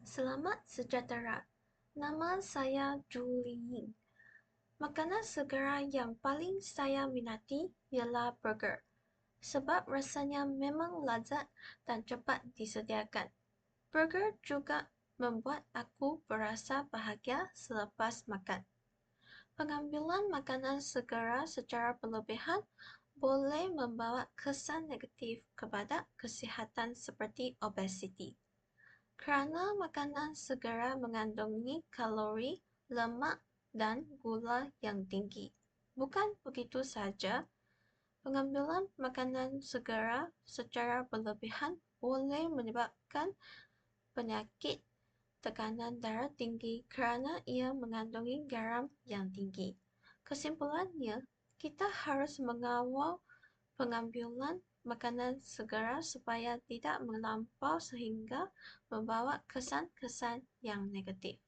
Selamat sejahtera. Nama saya Julie Ying. Makanan segera yang paling saya minati ialah burger. Sebab rasanya memang lazat dan cepat disediakan. Burger juga membuat aku berasa bahagia selepas makan. Pengambilan makanan segera secara berlebihan boleh membawa kesan negatif kepada kesihatan seperti obesiti. Kerana makanan segera mengandungi kalori, lemak dan gula yang tinggi. Bukan begitu saja, pengambilan makanan segera secara berlebihan boleh menyebabkan penyakit tekanan darah tinggi kerana ia mengandungi garam yang tinggi. Kesimpulannya, kita harus mengawal pengambilan makanan segera supaya tidak melampau sehingga membawa kesan-kesan yang negatif.